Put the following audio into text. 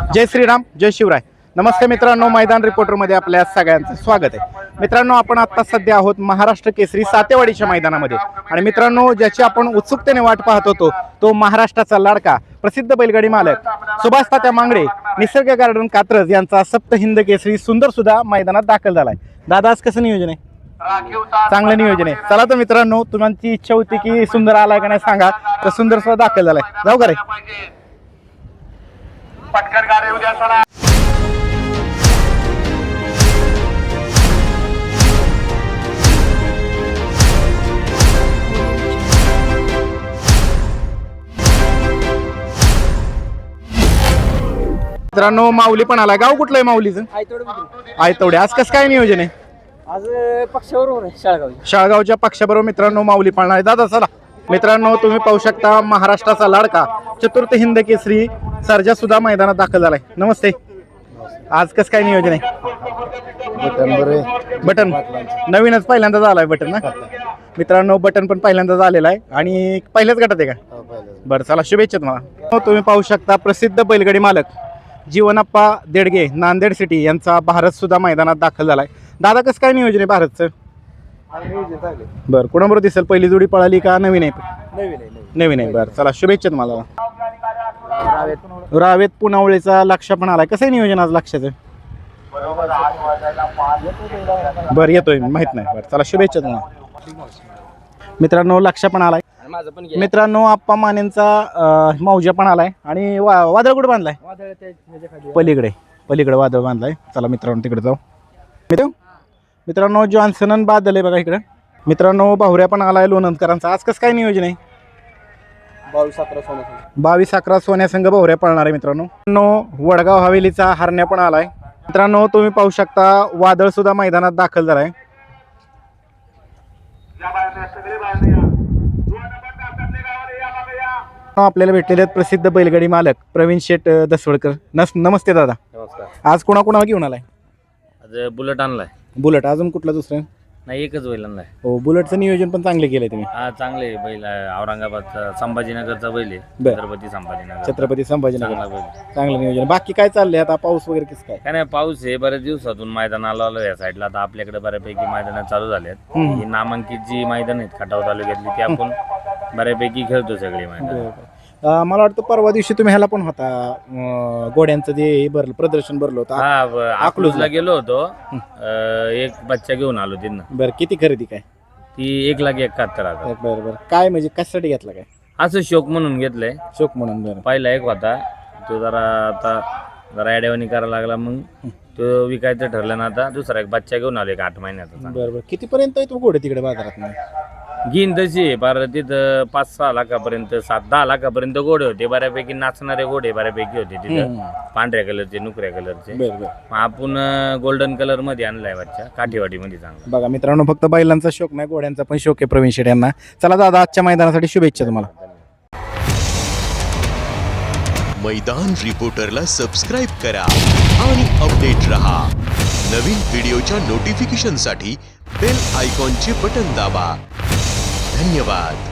जय श्रीराम जय शिवराय. नमस्ते मित्रांनो मैदान रिपोर्टरमध्ये आपल्या सगळ्यांचं स्वागत आहे. मित्रांनो आपण आता सध्या आहोत महाराष्ट्र केसरी सातेवाडीच्या मैदानामध्ये. आणि मित्रांनो ज्याची आपण उत्सुकतेने वाट पाहत होतो तो महाराष्ट्राचा लाडका प्रसिद्ध बैलगाडी मालक सुभाष तात्या मांगडे निसर्ग गार्डन कात्रज यांचा सप्त हिंद केसरी सुंदर सुद्धा मैदानात दाखल झालाय. दादा आज कसं नियोजन आहे? चांगलं नियोजन आहे. चला तर मित्रांनो तुमची इच्छा होती की सुंदर आलाय का नाही सांगा. तर सुंदर सुद्धा दाखल झालाय. जाऊ का रे? पटकन गाडी उद्या चला मित्रांनो माऊली पण आलाय. गाव कुठलं आहे माऊलीचं? आयतवडे आज कसं काय नियोजन आहे? आज पक्षावर शाळगाव शाळगावच्या पक्षाबरोबर मित्रांनो माऊली पाळणार आहे दादा चला. मित्रांनो तुम्ही पाहू शकता महाराष्ट्राचा लाडका चतुर्थ हिंद केसरी सर्जा सुद्धा मैदानात दाखल झालाय. नमस्ते. आज कसं काय नियोजन आहे? बटन नवीनच पहिल्यांदाच आलाय बटन ना? मित्रांनो बटन पण पहिल्यांदाच आलेला आहे. आणि पहिल्याच गटात आहे का? बरं चला शुभेच्छा तुम्हाला. तुम्ही पाहू शकता प्रसिद्ध बैलगाडी मालक जीवनप्पा देडगे नांदेड सिटी यांचा भारत सुद्धा मैदानात दाखल झालाय. दादा कसं काय नियोजन आहे भारतचं? बरं कोणाबरोबर दिसेल? पहिली जोडी पळाली का नवीन आहे? नवीन आहे बरं चला शुभेच्छा तुम्हाला. रावेत. पुनावळेचा लक्ष पण आलाय. कसं आहे नियोजन आज लक्षाचं? बरं येतोय माहीत नाही. बरं चला शुभेच्छा तुम्हाला. मित्रांनो लक्ष पण आलाय. मित्रांनो आप्पा मानेंचा मौजा पण आलाय. आणि वा वादळ कुठं बांधलाय? पलीकडे. पलीकडे वादळ बांधलाय. चला मित्रांनो तिकडे जाऊ. मित्र मित्रांनो जॉन्सन आणि बादल आहे बघा इकडे. मित्रांनो भावऱ्या पण आलाय लोणंदकरांचा. आज कसं काय नियोजन आहे? बावीस अकरा सोळा बावीस अकरा सोन्यासंघ भावऱ्या पळणार आहे मित्रांनो. मित्रांनो वडगाव हवेलीचा हरण्या पण आलाय. मित्रांनो तुम्ही पाहू शकता वादळ सुद्धा मैदानात दाखल बाबा या आपल्याला भेटलेले आहेत प्रसिद्ध बैलगाडी मालक प्रवीण अं, दसवडकर. नस नमस्ते दादा. नमस्कार. आज कोणाकोणाला घेऊन आलाय? आज बुलेट आणलाय. बुलेट अजून कुठला दुसरं नाही एकच बैल आणलाय हो बुलेटचं नियोजन पण चांगले केलंय तुम्ही. हा चांगले बैल. आहे औरंगाबादचा संभाजीनगरचा बैल आहे. बर. छत्रपती संभाजीनगर. छत्रपती संभाजीनगर. चांगला बैल. चांगलं नियोजन. बाकी काय चाललंय? आता पाऊस वगैरे कसं काय? काय नाही पाऊस आहे. बऱ्याच दिवसातून मैदान आलो आलो या साईडला आता आपल्याकडे बऱ्यापैकी मैदानं चालू झाले आहेत हम्म. ही नामांकित जी मैदान आहेत खटाव तालुक्यातली ती आपण बऱ्यापैकी खेळतो सगळी मैदान. अं, मला वाटतं परवा दिवशी तुम्ही ह्याला पण होता. अं, घोड्यांचं जे हे भरलं प्रदर्शन भरलं होतं. हा ब- अकलूजला. गेलो होतो. अं, एक बच्चा घेऊन आलो तिथनं. बरं किती खरेदी काय? ती एक लाख एकाहत्तर हजार. बरं बरं. काय म्हणजे कशासाठी घेतला काय? असं शोक म्हणून घेतलंय. शोक म्हणून बरं. पहिला एक होता. तो जरा आता जरा अडवणी करायला लागला मग. तो विकायचं ठरलं ना आता. दुसरा एक बच्चा घेऊन आलो एक आठ महिन्याचा. बरं बरं. कितीपर्यंत आहे तो घोडे तिकडे बाजारात घेईन तशी आहे. पार तिथं पाच सहा लाखापर्यंत सात दहा लाखापर्यंत घोडे होते. बऱ्यापैकी नाचणारे घोडे बऱ्यापैकी होते तिथं. पांढऱ्या कलरचे नुकऱ्या कलरचे. बरं बरं. मग आपण गोल्डन कलरमध्ये आणलाय बच्चा काठीवाडीमध्ये चांगला. बघा मित्रांनो फक्त बैलांचा शोक नाही घोड्यांचा पण शोक आहे प्रवीण शेठ यांना. चला दादा आजच्या मैदानासाठी शुभेच्छा तुम्हाला. मैदान रिपोर्टरला सबस्क्राईब करा आणि अपडेट रहा. नवीन व्हिडिओच्या नोटिफिकेशनसाठी बेल आयकॉनचे बटन दाबा. धन्यवाद.